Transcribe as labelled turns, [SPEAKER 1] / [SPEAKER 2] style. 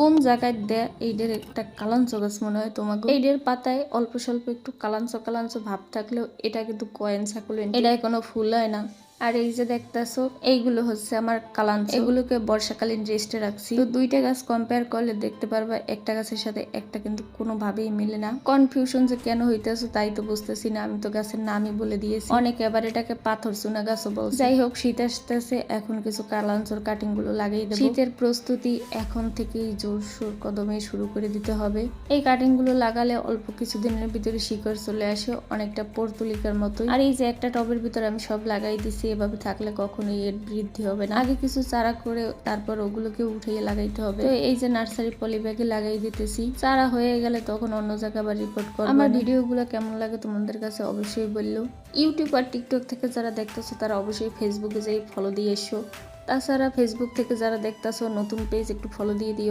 [SPEAKER 1] কোন জায়গায় দেয় এইডের একটা কালাঞ্চ গাছ মনে হয় তোমাকে? এইডের পাতায় অল্প স্বল্প একটু কালাঞ্চ কালাঞ্চ ভাব থাকলেও এটা কিন্তু কয়েন সাকুলেন এটা কোনো ফুল হয় না। আর এই যে দেখতেছো, এইগুলো হচ্ছে আমার কালান এগুলোকে বর্ষাকালীন রেস্টে রাখছি। তো দুইটা গাছ কম্পেয়ার করলে দেখতে পারবা, একটা গাছের সাথে একটা কিন্তু কোনোভাবেই মিলে না। কনফিউশন যে কেন হইতেছে তাই তো বুঝতেছি না, আমি তো গাছের নামই বলে দিয়েছি। অনেকে আবার এটাকে পাথর চুনা গাছও বলছে। যাই হোক, শীত আসতেছে, এখন কিছু কালাঞ্চর কাটিংগুলো লাগিয়ে দেবো। শীতের প্রস্তুতি এখন থেকেই জোর সোর কদমে শুরু করে দিতে হবে। এই কাটিংগুলো লাগালে অল্প কিছুদিনের ভিতরে শিকড় চলে আসে, অনেকটা পর্তুলিকার মতোই। আর এই যে একটা টবের ভিতরে আমি সব লাগাই দিছি এভাবে থাকলে কখনোই এর বৃদ্ধি হবে না। আগে কিছু চারা করে তারপর ওগুলোকে উঠিয়ে লাগাইতে হবে। তো এই যে নার্সারি পলি ব্যাগে লাগাই দিতেছি চারা হয়ে গেলে তখন অন্য জায়গায় আবার রিপোর্ট করব আমার ভিডিওগুলো কেমন লাগে তোমাদের কাছে অবশ্যই বলল। ইউটিউব আর টিকটক থেকে যারা দেখতেছো তারা অবশ্যই ফেসবুকে যাই ফলো দিয়ে এসো। তাছাড়া ফেসবুক থেকে যারা দেখতেছো নতুন পেজ একটু ফলো দিয়ে দিও।